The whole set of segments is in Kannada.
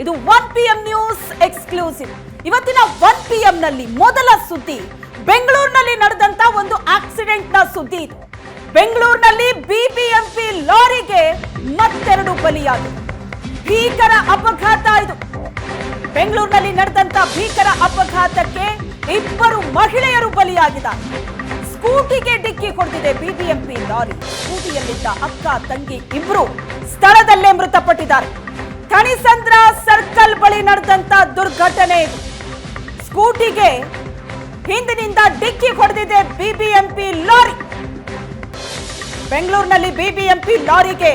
ಇದು one P M news exclusive ಇವತ್ತಿನ ಒನ್ ಪಿ ಎಂ ನಲ್ಲಿ ಮೊದಲ ಸುದ್ದಿ. ಬೆಂಗಳೂರಿನಲ್ಲಿ ನಡೆದಂತ ಒಂದು ಆಕ್ಸಿಡೆಂಟ್ನ ಸುದ್ದಿ ಇದು. ಬೆಂಗಳೂರಿನಲ್ಲಿ ಬಿಬಿಎಂಪಿ ಲಾರಿಗೆ ಮತ್ತೆರಡು ಬಲಿಯಾಗಿದೆ. ಭೀಕರ ಅಪಘಾತ ಇದು. ಬೆಂಗಳೂರಿನಲ್ಲಿ ನಡೆದಂತ ಭೀಕರ ಅಪಘಾತಕ್ಕೆ ಇಬ್ಬರು ಮಹಿಳೆಯರು ಬಲಿಯಾಗಿದ್ದಾರೆ. ಸ್ಕೂಟಿಗೆ ಡಿಕ್ಕಿ ಹೊಡೆದಿದೆ ಬಿಬಿಎಂಪಿ ಲಾರಿ. ಸ್ಕೂಟಿಯಲ್ಲಿದ್ದ ಅಕ್ಕ, ತಂಗಿ ಇಬ್ಬರು ಸ್ಥಳದಲ್ಲೇ ಮೃತಪಟ್ಟಿದ್ದಾರೆ. ಕಣಿಸಂದ್ರ ಸರ್ಕಲ್ ಬಳಿ ನಡೆದಂತ ದುರ್ಘಟನೆ ಸ್ಕೂಟಿಗೆ ಹಿಂದಿನಿಂದ ಡಿಕ್ಕಿ ಹೊಡೆದಿದೆ ಬಿಬಿಎಂಪಿ ಲಾರಿ. ಬೆಂಗಳೂರಿನಲ್ಲಿ ಬಿಬಿಎಂಪಿ ಲಾರಿಗೆ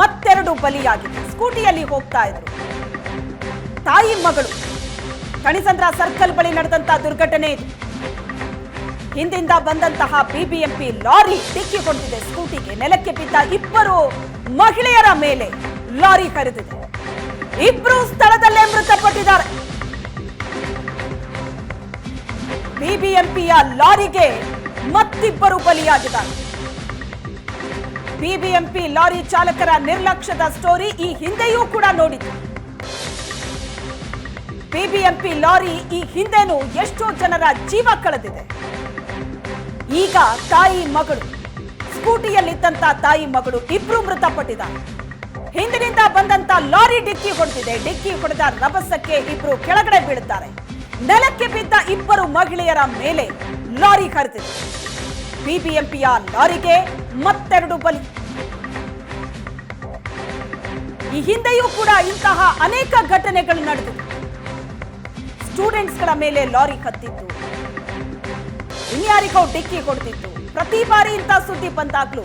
ಮತ್ತೆರಡು ಬಲಿಯಾಗಿದೆ. ಸ್ಕೂಟಿಯಲ್ಲಿ ಹೋಗ್ತಾ ಇದ್ರು. ತಾಯಿ ಮಗಳು. ಕಣಿಸಂದ್ರ ಸರ್ಕಲ್ ಬಳಿ ನಡೆದಂತ ದುರ್ಘಟನೆ ಇದು. ಹಿಂದಿಂದ ಬಂದಂತಹ ಬಿಬಿಎಂಪಿ ಲಾರಿ ಡಿಕ್ಕಿ ಹೊಡೆದಿದೆ. ಸ್ಕೂಟಿಗೆ ನೆಲಕ್ಕೆ ಬಿದ್ದ ಇಬ್ಬರು ಮಹಿಳೆಯರ ಮೇಲೆ ಲಾರಿ ಹರಿದಿದೆ. ಇಬ್ರು ಸ್ಥಳದಲ್ಲೇ ಮೃತಪಟ್ಟಿದ್ದಾರೆ. ಬಿಬಿಎಂಪಿಯ ಲಾರಿಗೆ ಮತ್ತಿಬ್ಬರು ಬಲಿಯಾಗಿದ್ದಾರೆ. ಬಿಬಿಎಂಪಿ ಲಾರಿ ಚಾಲಕರ ನಿರ್ಲಕ್ಷ್ಯದ ಸ್ಟೋರಿ ಈ ಹಿಂದೆಯೂ ಕೂಡ ನೋಡಿತು ಬಿಬಿಎಂಪಿ ಲಾರಿ ಈ ಹಿಂದೆನೂ ಎಷ್ಟೋ ಜನರ ಜೀವ ಕಳೆದಿದೆ. ಈಗ ತಾಯಿ ಮಗಳು, ಸ್ಕೂಟಿಯಲ್ಲಿದ್ದಂತ ತಾಯಿ ಮಗಳು ಇಬ್ರು ಮೃತಪಟ್ಟಿದ್ದಾರೆ. ಹಿಂದಿನಿಂದ ಬಂದಂತ ಲಾರಿ ಡಿಕ್ಕಿ ಹೊಡೆದಿದೆ. ಡಿಕ್ಕಿ ಹೊಡೆದ ರಭಸಕ್ಕೆ ಇಬ್ರು ಕೆಳಗಡೆ ಬೀಳುತ್ತಾರೆ. ನೆಲಕ್ಕೆ ಬಿದ್ದ ಇಬ್ಬರು ಮಹಿಳೆಯರ ಮೇಲೆ ಲಾರಿ ಹರಿದಿದೆ. ಬಿಬಿಎಂಪಿಯ ಲಾರಿಗೆ ಮತ್ತೆರಡು ಬಲಿ. ಈ ಹಿಂದೆಯೂ ಕೂಡ ಇಂತಹ ಅನೇಕ ಘಟನೆಗಳು ನಡೆದಿವೆ ಸ್ಟೂಡೆಂಟ್ಸ್ಗಳ ಮೇಲೆ ಲಾರಿ ಕತ್ತಿತ್ತು ಇನ್ಯಾರಿಗೋ ಡಿಕ್ಕಿ ಹೊಡೆದಿತ್ತು. ಪ್ರತಿ ಬಾರಿ ಇಂಥ ಸುದ್ದಿ ಬಂದಾಗ್ಲೂ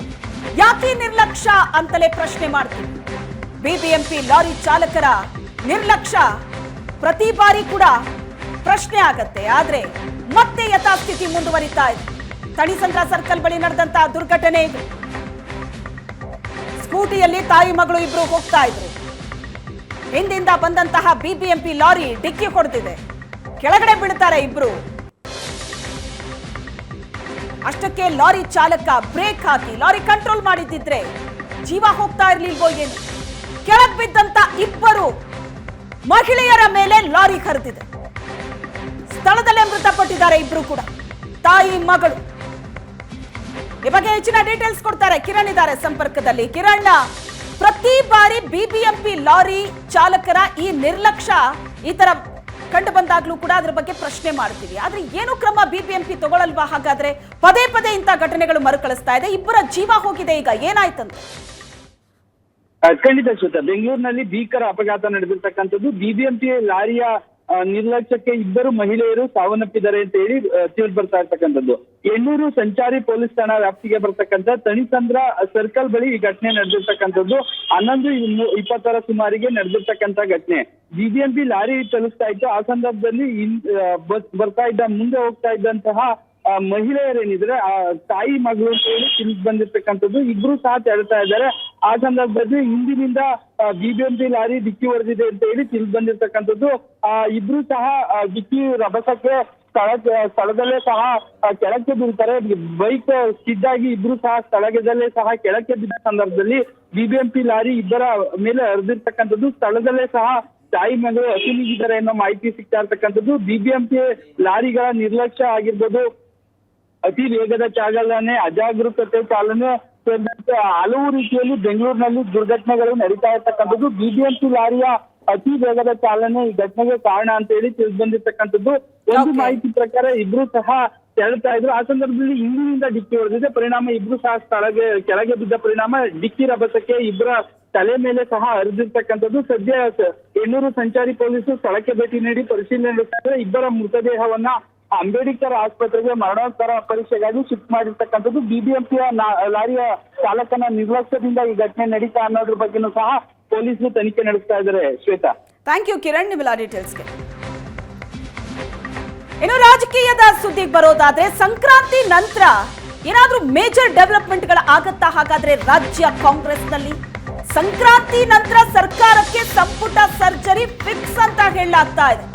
ಯಾಕೆ ನಿರ್ಲಕ್ಷ್ಯ ಅಂತಲೇ ಪ್ರಶ್ನೆ ಮಾಡ್ತೀವಿ. ಬಿಬಿಎಂಪಿ ಲಾರಿ ಚಾಲಕರ ನಿರ್ಲಕ್ಷ್ಯ ಪ್ರತಿ ಬಾರಿ ಕೂಡ ಪ್ರಶ್ನೆ ಆಗತ್ತೆ. ಆದ್ರೆ ಮತ್ತೆ ಯಥಾಸ್ಥಿತಿ ಮುಂದುವರಿತಾ ಇದೆ. ತಣಿಸಂದ್ರ ಸರ್ಕಲ್ ಬಳಿ ನಡೆದಂತಹ ದುರ್ಘಟನೆ ಇದು. ಸ್ಕೂಟಿಯಲ್ಲಿ ತಾಯಿ ಮಗಳು ಇಬ್ರು ಹೋಗ್ತಾ ಇದ್ರು. ಹಿಂದಿಂದ ಬಂದಂತಹ ಬಿಬಿಎಂಪಿ ಲಾರಿ ಡಿಕ್ಕಿ ಹೊಡೆದಿದೆ. ಕೆಳಗಡೆ ಬಿಡ್ತಾರೆ ಇಬ್ರು. ಅಷ್ಟಕ್ಕೆ ಲಾರಿ ಚಾಲಕ ಬ್ರೇಕ್ ಹಾಕಿ ಲಾರಿ ಕಂಟ್ರೋಲ್ ಮಾಡಿದ್ದಿದ್ರೆ ಜೀವ ಹೋಗ್ತಾ ಇರ್ಲಿಲ್ವೋ ಏನು? ಕೆಳಗ್ ಬಿದ್ದಂತ ಇಬ್ಬರು ಮಹಿಳೆಯರ ಮೇಲೆ ಲಾರಿ ಹರಿದಿದೆ. ಸ್ಥಳದಲ್ಲೇ ಮೃತಪಟ್ಟಿದ್ದಾರೆ ಇಬ್ರು ಕೂಡ. ತಾಯಿ, ಮಗಳು. ಈ ಬಗ್ಗೆ ಹೆಚ್ಚಿನ ಡೀಟೇಲ್ಸ್ ಕೊಡ್ತಾರೆ. ಕಿರಣ್ ಇದ್ದಾರೆ ಸಂಪರ್ಕದಲ್ಲಿ. ಕಿರಣ್ ಪ್ರತಿ ಬಾರಿ ಬಿಬಿಎಂಪಿ ಲಾರಿ ಚಾಲಕರ ಈ ನಿರ್ಲಕ್ಷ್ಯ ಈ ತರ ಕಂಡು ಬಂದಾಗ್ಲೂ ಕೂಡ ಅದ್ರ ಬಗ್ಗೆ ಪ್ರಶ್ನೆ ಮಾಡ್ತೀವಿ. ಆದ್ರೆ ಏನು ಕ್ರಮ ಬಿಬಿಎಂಪಿ ತಗೊಳ್ಳಲ್ವಾ ಹಾಗಾದ್ರೆ ಪದೇ ಪದೇ ಇಂಥ ಘಟನೆಗಳು ಮರುಕಳಿಸ್ತಾ ಇದೆ. ಇಬ್ಬರ ಜೀವ ಹೋಗಿದೆ ಈಗ. ಏನಾಯ್ತಂತ? ಖಂಡಿತ ಶ್ವೇತ, ಬೆಂಗಳೂರಿನಲ್ಲಿ ಭೀಕರ ಅಪಘಾತ ನಡೆದಿರ್ತಕ್ಕಂಥದ್ದು ಬಿಬಿಎಂಪಿ ಲಾರಿಯ ನಿರ್ಲಕ್ಷ್ಯಕ್ಕೆ ಇಬ್ಬರು ಮಹಿಳೆಯರು ಸಾವನ್ನಪ್ಪಿದ್ದಾರೆ ಅಂತ ಹೇಳಿ ತಿಳಿದು ಬರ್ತಾ ಇರ್ತಕ್ಕಂಥದ್ದು. ಎಣ್ಣೂರು ಸಂಚಾರಿ ಪೊಲೀಸ್ ಠಾಣಾ ವ್ಯಾಪ್ತಿಗೆ ಬರ್ತಕ್ಕಂಥ ತಣಿಸಂದ್ರ ಸರ್ಕಲ್ ಬಳಿ ಈ ಘಟನೆ ನಡೆದಿರ್ತಕ್ಕಂಥದ್ದು. ಹನ್ನೊಂದು ಇಪ್ಪತ್ತರ ಸುಮಾರಿಗೆ ನಡೆದಿರ್ತಕ್ಕಂಥ ಘಟನೆ. ಬಿಬಿಎಂಪಿ ಲಾರಿ ಚಲಿಸ್ತಾ ಇತ್ತು. ಆ ಸಂದರ್ಭದಲ್ಲಿ ಬಸ್ ಬರ್ತಾ ಇದ್ದ, ಮುಂದೆ ಹೋಗ್ತಾ ಇದ್ದಂತಹ ಮಹಿಳೆಯರೇನಿದ್ರೆ, ಆ, ತಾಯಿ ಮಗಳು ಅಂತ ಹೇಳಿ ತಿಳಿದು ಬಂದಿರ್ತಕ್ಕಂಥದ್ದು ಇಬ್ರು ಸಹ ತೆರಳ್ತಾ ಇದ್ದಾರೆ. ಆ ಸಂದರ್ಭದಲ್ಲಿ ಹಿಂದಿನಿಂದ ಬಿಬಿಎಂಪಿ ಲಾರಿ ಡಿಕ್ಕಿ ಹೊಡೆದಿದೆ ಅಂತ ಹೇಳಿ ತಿಳಿದು ಬಂದಿರ್ತಕ್ಕಂಥದ್ದು. ಆ, ಇಬ್ರು ಸಹ ಡಿಕ್ಕಿ ರಭಸಕ್ಕೆ ಸ್ಥಳ, ಸ್ಥಳದಲ್ಲೇ ಸಹ ಕೆಳಕ್ಕೆ ಬೀಳ್ತಾರೆ. ಬೈಕ್ ಆಗಿ ಇಬ್ರು ಸಹ ಸ್ಥಳದಲ್ಲೇ ಸಹ ಕೆಳಕ್ಕೆ ಬಿದ್ದ ಸಂದರ್ಭದಲ್ಲಿ ಬಿಬಿಎಂಪಿ ಲಾರಿ ಇಬ್ಬರ ಮೇಲೆ ಹರಿದಿರ್ತಕ್ಕಂಥದ್ದು. ಸ್ಥಳದಲ್ಲೇ ಸಹ ತಾಯಿ ಮಗಳು ಹಸಿಮಿಗಿದ್ದಾರೆ ಅನ್ನೋ ಮಾಹಿತಿ ಸಿಗ್ತಾ ಇರ್ತಕ್ಕಂಥದ್ದು. ಬಿಬಿಎಂಪಿ ಲಾರಿಗಳ ನಿರ್ಲಕ್ಷ್ಯ ಆಗಿರ್ಬೋದು. ಅತಿ ವೇಗದ ಚಾಲನೆ ಅಜಾಗರೂಕತೆ ಚಾಲನೆ ಸೇರಿದಂತೆ ಹಲವು ರೀತಿಯಲ್ಲಿ ಬೆಂಗಳೂರಿನಲ್ಲಿ ದುರ್ಘಟನೆಗಳು ನಡೀತಾ ಇರ್ತಕ್ಕಂಥದ್ದು. ಬಿಬಿಎಂಪಿ ಲಾರಿಯ ಅತಿ ವೇಗದ ಚಾಲನೆ ಈ ಘಟನೆಗೆ ಕಾರಣ ಅಂತ ಹೇಳಿ ತಿಳಿದು ಬಂದಿರ್ತಕ್ಕಂಥದ್ದು. ಒಂದು ಮಾಹಿತಿ ಪ್ರಕಾರ ಇಬ್ರು ಸಹ ತೆರಳ್ತಾ ಇದ್ರು ಆ ಸಂದರ್ಭದಲ್ಲಿ ಹಿಂದಿನಿಂದ ಡಿಕ್ಕಿ ಹೊಡೆದಿದೆ. ಪರಿಣಾಮ ಇಬ್ರು ಸಹ ಸ್ಥಳಗೆ, ಕೆಳಗೆ ಬಿದ್ದ ಪರಿಣಾಮ ಡಿಕ್ಕಿ ರಭಸಕ್ಕೆ ಇಬ್ಬರ ತಲೆ ಮೇಲೆ ಸಹ ಹರಿದಿರ್ತಕ್ಕಂಥದ್ದು. ಸದ್ಯ ಎಣ್ಣೂರು ಸಂಚಾರಿ ಪೊಲೀಸರು ಸ್ಥಳಕ್ಕೆ ಭೇಟಿ ನೀಡಿ ಪರಿಶೀಲನೆ ನಡೆಸಿದ್ರೆ ಇಬ್ಬರ ಮೃತದೇಹವನ್ನ ಅಂಬೇಡ್ಕರ್ ಆಸ್ಪತ್ರೆಗೆ ಮರಣೋತ್ತರ ಪರೀಕ್ಷೆಗಾಗಿ ಶಿಫ್ಟ್ ಮಾಡಿರ್ತಕ್ಕಂಥದ್ದು. ಬಿಬಿಎಂಪಿಯ ಲಾರಿಯ ಚಾಲಕನ ನಿರ್ಲಕ್ಷ್ಯದಿಂದ ಈ ಘಟನೆ ನಡೀತಾ ಅನ್ನೋದ್ರ ಬಗ್ಗೆನೂ ಸಹ ಪೊಲೀಸರು ತನಿಖೆ ನಡೆಸ್ತಾ ಇದ್ದಾರೆ ಶ್ವೇತಾ. Thank you Kiran. ನಿಮ್ಮೆಲ್ಲ ಡೀಟೇಲ್ಸ್ಗೆ ಇನ್ನು ರಾಜಕೀಯದ ಸುದ್ದಿಗೆ ಬರೋದಾದ್ರೆ ಸಂಕ್ರಾಂತಿ ನಂತರ ಏನಾದ್ರೂ ಮೇಜರ್ ಡೆವಲಪ್ಮೆಂಟ್ಗಳ ಆಗತ್ತಾ? ಹಾಗಾದ್ರೆ ರಾಜ್ಯ ಕಾಂಗ್ರೆಸ್ನಲ್ಲಿ ಸಂಕ್ರಾಂತಿ ನಂತರ ಸರ್ಕಾರಕ್ಕೆ ಸಂಪುಟ ಸರ್ಜರಿ ಫಿಕ್ಸ್ ಅಂತ ಹೇಳಲಾಗ್ತಾ ಇದೆ.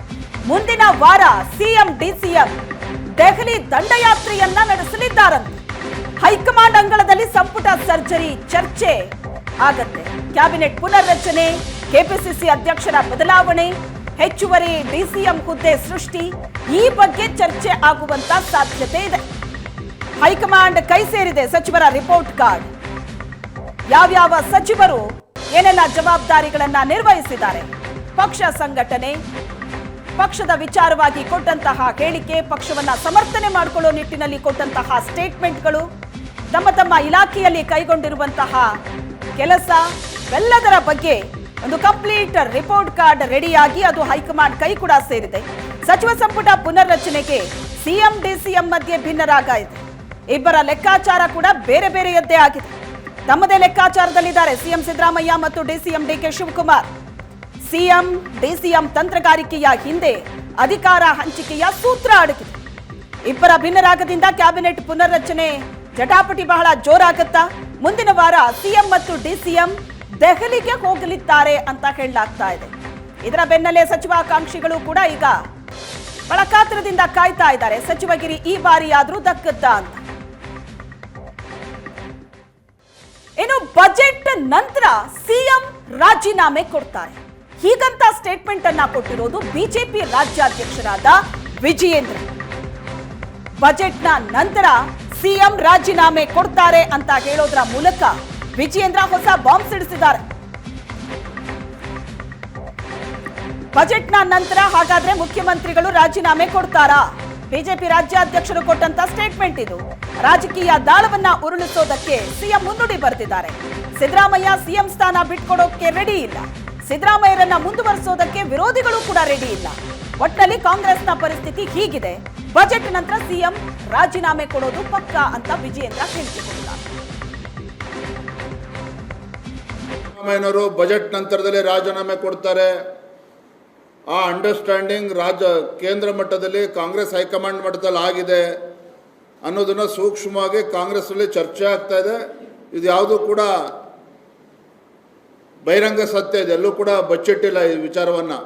ಮುಂದಿನ ವಾರ ಸಿಎಂ, ಡಿಸಿಎಂ ದೆಹಲಿ ದಂಡಯಾತ್ರೆಯನ್ನ ನಡೆಸಲಿದ್ದಾರಂತೆ. ಹೈಕಮಾಂಡ್ ಅಂಗಳದಲ್ಲಿ ಸಂಪುಟ ಸರ್ಜರಿ ಚರ್ಚೆ ಆಗತ್ತೆ. ಕ್ಯಾಬಿನೆಟ್ ಪುನರ್ರಚನೆ, ಕೆಪಿಸಿಸಿ ಅಧ್ಯಕ್ಷರ ಬದಲಾವಣೆ ಹೆಚ್ಚುವರಿ ಡಿಸಿಎಂ ಹುದ್ದೆ ಸೃಷ್ಟಿ, ಈ ಬಗ್ಗೆ ಚರ್ಚೆ ಆಗುವಂತ ಸಾಧ್ಯತೆ ಇದೆ. ಹೈಕಮಾಂಡ್ ಕೈ ಸೇರಿದೆ ಸಚಿವರ ರಿಪೋರ್ಟ್ ಕಾರ್ಡ್. ಯಾವ್ಯಾವ ಸಚಿವರು ಏನೆಲ್ಲ ಜವಾಬ್ದಾರಿಗಳನ್ನ ನಿರ್ವಹಿಸಿದ್ದಾರೆ? ಪಕ್ಷ ಸಂಘಟನೆ, ಪಕ್ಷದ ವಿಚಾರವಾಗಿ ಕೊಟ್ಟಂತಹ ಹೇಳಿಕೆ, ಪಕ್ಷವನ್ನ ಸಮರ್ಥನೆ ಮಾಡಿಕೊಳ್ಳೋ ನಿಟ್ಟಿನಲ್ಲಿ ಕೊಟ್ಟಂತಹ ಸ್ಟೇಟ್ಮೆಂಟ್ಗಳು, ತಮ್ಮ ತಮ್ಮ ಇಲಾಖೆಯಲ್ಲಿ ಕೈಗೊಂಡಿರುವಂತಹ ಕೆಲಸ ಎಲ್ಲದರ ಬಗ್ಗೆ ಒಂದು ಕಂಪ್ಲೀಟ್ ರಿಪೋರ್ಟ್ ಕಾರ್ಡ್ ರೆಡಿಯಾಗಿ ಅದು ಹೈಕಮಾಂಡ್ ಕೈ ಕೂಡ ಸೇರಿದೆ. ಸಚಿವ ಸಂಪುಟ ಪುನರ್ರಚನೆಗೆ ಸಿಎಂ, ಡಿಸಿಎಂ ಮಧ್ಯೆ ಭಿನ್ನರಾಗಾಯಿತು ಇಬ್ಬರ ಲೆಕ್ಕಾಚಾರ ಕೂಡ ಬೇರೆ ಬೇರೆಯದ್ದೇ ಆಗಿದೆ. ತಮ್ಮದೇ ಲೆಕ್ಕಾಚಾರದಲ್ಲಿದ್ದಾರೆ ಸಿಎಂ ಸಿದ್ದರಾಮಯ್ಯ ಮತ್ತು DCM DK Shivakumar. CM, DCM ತಂತ್ರಗಾರಿಕೆಯ ಹಿಂದೆ ಅಧಿಕಾರ ಹಂಚಿಕೆಯ ಸೂತ್ರ ಅಡಗಿದೆ. ಇಬ್ಬರ ಭಿನ್ನರಾಗದಿಂದ ಕ್ಯಾಬಿನೆಟ್ ಪುನರ್ರಚನೆ ಜಟಾಪಟಿ ಬಹಳ ಜೋರಾಗುತ್ತಾ, ಮುಂದಿನ ವಾರ ಸಿಎಂ ಮತ್ತು ಡಿಸಿಎಂ ದೆಹಲಿಗೆ ಹೋಗಲಿದ್ದಾರೆ ಅಂತ ಹೇಳಲಾಗ್ತಾ ಇದೆ. ಇದರ ಬೆನ್ನಲ್ಲೇ ಸಚಿವಾಕಾಂಕ್ಷಿಗಳು ಕೂಡ ಈಗ ಬಳಕಾತ್ರದಿಂದ ಕಾಯ್ತಾ ಇದ್ದಾರೆ. ಸಚಿವಗಿರಿ ಈ ಬಾರಿಯಾದ್ರೂ ದಕ್ಕತ್ತ ಅಂತ. ಇನ್ನು ಬಜೆಟ್ ನಂತರ ಸಿಎಂ ರಾಜೀನಾಮೆ ಕೊಡ್ತಾರೆ. ಹೀಗಂತ ಸ್ಟೇಟ್ಮೆಂಟ್ ಅನ್ನ ಕೊಟ್ಟಿರೋದು ಬಿಜೆಪಿ ರಾಜ್ಯಾಧ್ಯಕ್ಷರಾದ ವಿಜಯೇಂದ್ರ. ಬಜೆಟ್ನ ನಂತರ ಸಿಎಂ ರಾಜೀನಾಮೆ ಕೊಡ್ತಾರೆ ಅಂತ ಹೇಳೋದ್ರ ಮೂಲಕ ವಿಜಯೇಂದ್ರ ಹೊಸ ಬಾಂಬ್ ಸಿಡಿಸಿದ್ದಾರೆ. ಬಜೆಟ್ನ ನಂತರ ಹಾಗಾದ್ರೆ ಮುಖ್ಯಮಂತ್ರಿಗಳು ರಾಜೀನಾಮೆ ಕೊಡ್ತಾರಾ? ಬಿಜೆಪಿ ರಾಜ್ಯಾಧ್ಯಕ್ಷರು ಕೊಟ್ಟಂತ ಸ್ಟೇಟ್ಮೆಂಟ್ ಇದು. ರಾಜಕೀಯ ದಾಳವನ್ನ ಉರುಳಿಸೋದಕ್ಕೆ ಸಿಎಂ ಮುನ್ನುಡಿ ಬರೆದಿದ್ದಾರೆ ಸಿದ್ದರಾಮಯ್ಯ ಸಿಎಂ ಸ್ಥಾನ ಬಿಟ್ಕೊಡೋಕೆ ರೆಡಿ ಇಲ್ಲ. ಸಿದ್ದರಾಮಯ್ಯರನ್ನ ಮುಂದುವರಿಸೋದಕ್ಕೆ ವಿರೋಧಿಗಳು ಕೂಡ ರೆಡಿ ಇಲ್ಲ. ಒಟ್ಟಿನಲ್ಲಿ ಕಾಂಗ್ರೆಸ್ನ ಪರಿಸ್ಥಿತಿ ಹೀಗಿದೆ. ಬಜೆಟ್ ನಂತರ ಸಿಎಂ ರಾಜೀನಾಮೆ ಕೊಡೋದು ಪಕ್ಕಾ ಅಂತ ವಿಜಯೇಂದ್ರ ಹೇಳಿಕೆ ಸಿದ್ದರಾಮಯ್ಯನವರು ಬಜೆಟ್ ನಂತರದಲ್ಲಿ ರಾಜೀನಾಮೆ ಕೊಡ್ತಾರೆ. ಆ ಅಂಡರ್ಸ್ಟ್ಯಾಂಡಿಂಗ್ ರಾಜ್ಯ ಕೇಂದ್ರ ಮಟ್ಟದಲ್ಲಿ ಕಾಂಗ್ರೆಸ್ ಹೈಕಮಾಂಡ್ ಮಟ್ಟದಲ್ಲಿ ಆಗಿದೆ ಅನ್ನೋದನ್ನು ಸೂಕ್ಷ್ಮವಾಗಿ ಕಾಂಗ್ರೆಸ್ನಲ್ಲಿ ಚರ್ಚೆ ಆಗ್ತಾ ಇದೆ. ಇದು ಯಾವುದೂ ಕೂಡ ಬಹಿರಂಗ ಸತ್ಯ ಇದೆ. ಎಲ್ಲೂ ಕೂಡ ಬಚ್ಚಿಟ್ಟಿಲ್ಲ ಈ ವಿಚಾರವನ್ನು.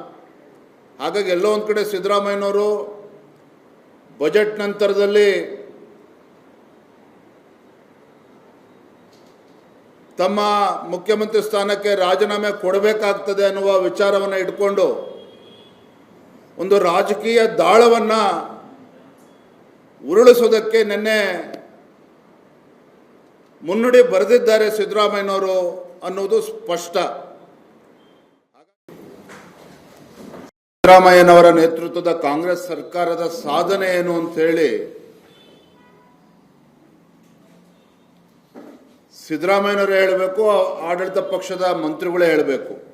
ಹಾಗಾಗಿ ಎಲ್ಲೋ ಒಂದು ಕಡೆ ಸಿದ್ದರಾಮಯ್ಯನವರು ಬಜೆಟ್ ನಂತರದಲ್ಲಿ ತಮ್ಮ ಮುಖ್ಯಮಂತ್ರಿ ಸ್ಥಾನಕ್ಕೆ ರಾಜೀನಾಮೆ ಕೊಡಬೇಕಾಗ್ತದೆ ಅನ್ನುವ ವಿಚಾರವನ್ನು ಇಟ್ಕೊಂಡು ಒಂದು ರಾಜಕೀಯ ದಾಳವನ್ನು ಉರುಳಿಸೋದಕ್ಕೆ ನಿನ್ನೆ ಮುನ್ನುಡಿ ಬರೆದಿದ್ದಾರೆ ಸಿದ್ದರಾಮಯ್ಯನವರು ಅನ್ನೋದು ಸ್ಪಷ್ಟ. ಸಿದ್ದರಾಮಯ್ಯನವರ ನೇತೃತ್ವದ ಕಾಂಗ್ರೆಸ್ ಸರ್ಕಾರದ ಸಾಧನೆ ಏನು ಅಂತ ಹೇಳಿ ಸಿದ್ದರಾಮಯ್ಯನವರು ಹೇಳಬೇಕು, ಆಡಳಿತ ಪಕ್ಷದ ಮಂತ್ರಿಗಳೇ ಹೇಳಬೇಕು.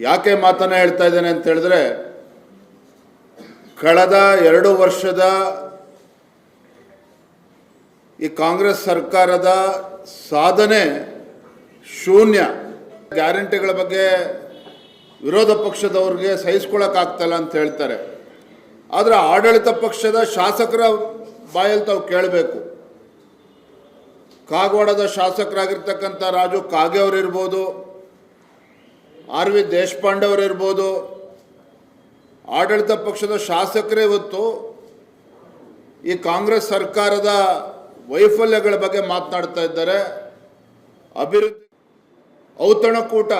ಯಾಕೆ ಮಾತನ್ನ ಹೇಳ್ತಾ ಇದ್ದೇನೆ ಅಂತ ಹೇಳಿದ್ರೆ, ಕಳೆದ ಎರಡು ವರ್ಷದ ಈ ಕಾಂಗ್ರೆಸ್ ಸರ್ಕಾರದ ಸಾಧನೆ ಶೂನ್ಯ. ಗ್ಯಾರಂಟಿಗಳ ಬಗ್ಗೆ ವಿರೋಧ ಪಕ್ಷದವ್ರಿಗೆ ಸಹಿಸ್ಕೊಳಕ್ಕಾಗ್ತಲ್ಲ ಅಂತ ಹೇಳ್ತಾರೆ. ಆದರೆ ಆಡಳಿತ ಪಕ್ಷದ ಶಾಸಕರ ಬಾಯಲ್ಲಿ ತಾವು ಕೇಳಬೇಕು. ಕಾಗವಾಡದ ಶಾಸಕರಾಗಿರ್ತಕ್ಕಂಥ ರಾಜು ಕಾಗೆ ಅವರಿರ್ಬೋದು, ಆರ್ ವಿ ದೇಶಪಾಂಡೆ ಅವರಿರ್ಬೋದು, ಆಡಳಿತ ಪಕ್ಷದ ಶಾಸಕರೇ ಇವತ್ತು ಈ ಕಾಂಗ್ರೆಸ್ ಸರ್ಕಾರದ ವೈಫಲ್ಯಗಳ ಬಗ್ಗೆ ಮಾತನಾಡ್ತಾ ಇದ್ದಾರೆ. ಅಭಿವೃದ್ಧಿ ಔತಣಕೂಟ,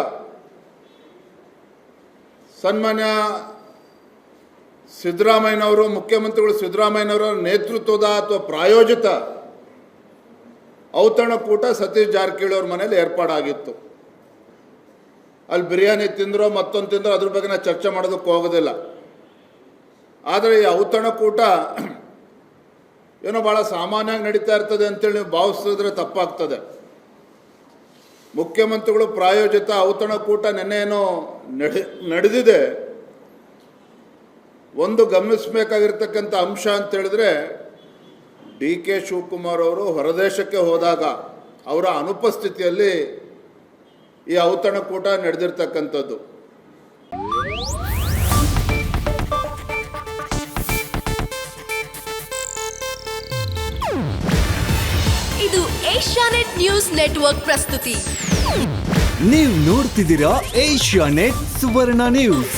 ಸನ್ಮಾನ್ಯ ಸಿದ್ದರಾಮಯ್ಯನವರು, ಮುಖ್ಯಮಂತ್ರಿಗಳು ಸಿದ್ದರಾಮಯ್ಯನವರ ನೇತೃತ್ವದ ಅಥವಾ ಪ್ರಾಯೋಜಿತ ಔತಣಕೂಟ ಸತೀಶ್ ಜಾರಕಿಹೊಳಿ ಅವ್ರ ಮನೇಲಿ ಏರ್ಪಾಡಾಗಿತ್ತು. ಅಲ್ಲಿ ಬಿರಿಯಾನಿ ತಿಂದ್ರೋ ಮತ್ತೊಂದು ತಿಂದ್ರೋ ಅದ್ರ ಬಗ್ಗೆ ನಾನು ಚರ್ಚೆ ಮಾಡೋದಕ್ಕೆ ಹೋಗೋದಿಲ್ಲ. ಆದರೆ ಈ ಔತಣಕೂಟ ಏನೋ ಭಾಳ ಸಾಮಾನ್ಯವಾಗಿ ನಡೀತಾ ಇರ್ತದೆ ಅಂತೇಳಿ ನೀವು ಭಾವಿಸಿದ್ರೆ ತಪ್ಪಾಗ್ತದೆ. ಮುಖ್ಯಮಂತ್ರಿಗಳು ಪ್ರಾಯೋಜಿತ ಔತಣಕೂಟ ನಿನ್ನೆ ಏನೋ ನಡೆ, ನಡೆದಿದೆ. ಒಂದು ಗಮನಿಸಬೇಕಾಗಿರ್ತಕ್ಕಂಥ ಅಂಶ ಅಂತ ಹೇಳಿದ್ರೆ ಡಿ ಕೆ ಶಿವಕುಮಾರ್ ಅವರು ಹೊರದೇಶಕ್ಕೆ ಹೋದಾಗ ಅವರ ಅನುಪಸ್ಥಿತಿಯಲ್ಲಿ ಈ ಔತಣಕೂಟ ನಡೆದಿರ್ತಕ್ಕಂಥದ್ದು. ಇದು ಏಷ್ಯಾನೆಟ್ ನ್ಯೂಸ್ ನೆಟ್ವರ್ಕ್ ಪ್ರಸ್ತುತಿ. ನೀವು ನೋಡ್ತಿದ್ದೀರಾ ಏಷ್ಯಾನೆಟ್ ಸುವರ್ಣ ನ್ಯೂಸ್.